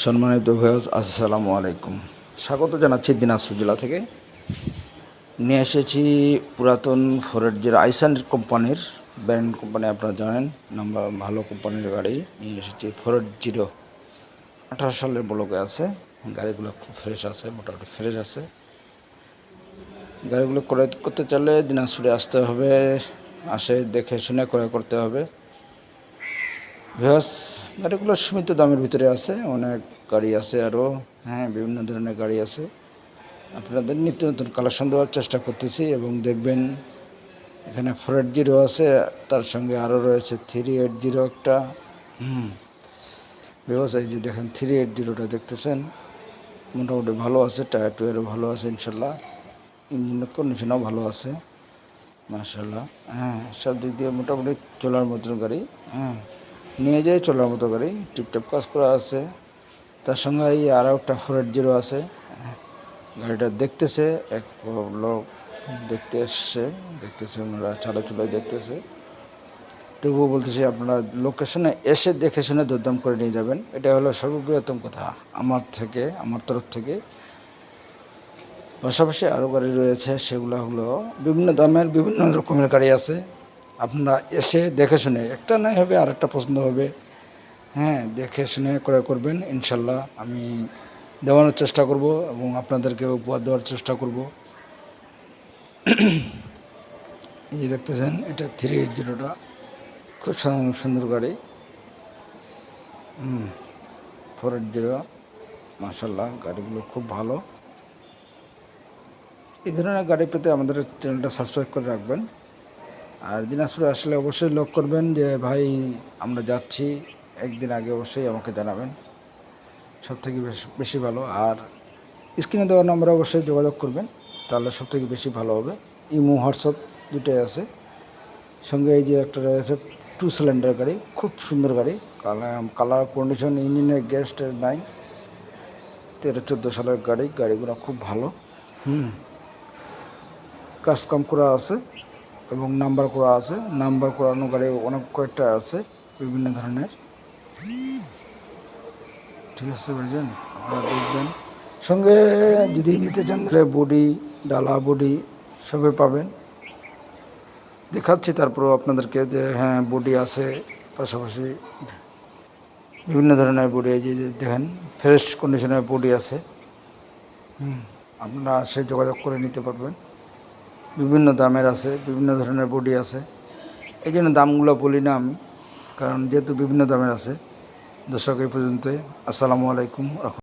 সম্মানিত ভেজ আসসালামু আলাইকুম। স্বাগত জানাচ্ছি দিনাজপুর জেলা থেকে। নিয়ে এসেছি পুরাতন ফোরেডজের আইসান কোম্পানির ব্র্যান্ড কোম্পানি, আপনারা জানেন, নাম্বার ভালো কোম্পানির গাড়ি। নিয়ে এসেছি ফোরেড জিরো আঠারো সালের ব্লকে আছে। গাড়িগুলো খুব ফ্রেশ আছে, মোটামুটি ফ্রেশ আছে। গাড়িগুলো ক্রয় করতে চাইলে দিনাজপুরে আসতে হবে, আসে দেখে শুনে ক্রয় করতে হবে। ভিওস গাড়িগুলো সীমিত দামের ভিতরে আছে, অনেক গাড়ি আছে আরও হ্যাঁ বিভিন্ন ধরনের গাড়ি আছে। আপনাদের নিত্য নতুন কালেকশন দেওয়ার চেষ্টা করতেছি এবং দেখবেন এখানে ফোর এইট জিরো আছে, তার সঙ্গে আরও রয়েছে থ্রি এইট জিরো একটা। হুম এই যে দেখেন থ্রি এইট জিরোটা দেখতেছেন, মোটামুটি ভালো আছে, টায়ার টুয়ারও ভালো আছে, ইনশাল্লাহ। ইঞ্জিনের কন্ডিশনও ভালো আছে মার্শাল্লাহ হ্যাঁ সব দিক দিয়ে মোটামুটি চলার মতন গাড়ি হ্যাঁ। নিয়ে যাই চলার মতো গাড়ি টিপটপ কাজ করা আছে। তার সঙ্গে এই আর একটা ফোর এইট জিরো আছে। গাড়িটা দেখতেছে, এক লোক দেখতে এসছে, দেখতেছে ওনারা চালাচুলাই দেখতেছে। তবুও বলতেছি আপনারা লোকেশনে এসে দেখে শুনে দরদাম করে নিয়ে যাবেন। এটা হলো সর্ববৃহত্তম কথা আমার থেকে, আমার তরফ থেকে। পাশাপাশি আরও গাড়ি রয়েছে, সেগুলো হলো বিভিন্ন দামের বিভিন্ন রকমের গাড়ি আছে। আপনারা এসে দেখে শুনে, একটা নাই হবে আর একটা পছন্দ হবে। হ্যাঁ দেখে শুনে ক্রয় করবেন, ইনশাল্লাহ আমি দেওয়ানোর চেষ্টা করব এবং আপনাদেরকে উপহার দেওয়ার চেষ্টা করব। এই দেখতেছেন, এটা থ্রি এইট জিরোটা খুব সুন্দর সুন্দর গাড়ি। হুম ফোর এইট জিরো মার্শাল্লাহ গাড়িগুলো খুব ভালো। এই ধরনের গাড়ি পেতে আমাদের চ্যানেলটা সাবস্ক্রাইব করে রাখবেন। আর দিনাজপুরে আসলে অবশ্যই লক করবেন যে, ভাই, আমরা যাচ্ছি, একদিন আগে অবশ্যই আমাকে জানাবেন। সব থেকে বেশি ভালো। আর স্ক্রিনে দেওয়া নম্বরে অবশ্যই যোগাযোগ করবেন, তাহলে সব থেকে বেশি ভালো হবে। ইমো, হোয়াটসঅ্যাপ দুটোই আছে। সঙ্গে এই যে একটা রয়েছে, টু সিলিন্ডার গাড়ি, খুব সুন্দর গাড়ি। কালার কালার কন্ডিশন, ইঞ্জিনের গ্যাস নাই। তেরো, চোদ্দ সালের গাড়ি, গাড়িগুলো খুব ভালো। হুম। কাজ কাম করা আছে। এবং নাম্বার করা আছে। নাম্বার করানো গাড়ি অনেক কয়েকটা আছে, বিভিন্ন ধরনের। ঠিক আছে, ভাইজান, আপনারা দেখবেন। সঙ্গে যদি নিতে চান, তাহলে বডি, ডালা বডি সবে পাবেন। দেখাচ্ছি তারপরেও আপনাদেরকে যে হ্যাঁ বডি আছে, পাশাপাশি বিভিন্ন ধরনের বডি যে দেখেন, ফ্রেশ কন্ডিশনের বডি আছে। হুম, আপনারা সে যোগাযোগ করে নিতে পারবেন। বিভিন্ন দামের আছে, বিভিন্ন ধরনের বডি আছে। এই জন্য দামগুলো বলি না আমি, কারণ যেহেতু বিভিন্ন দামের আছে। দর্শক, এই পর্যন্তই। আসসালামু আলাইকুম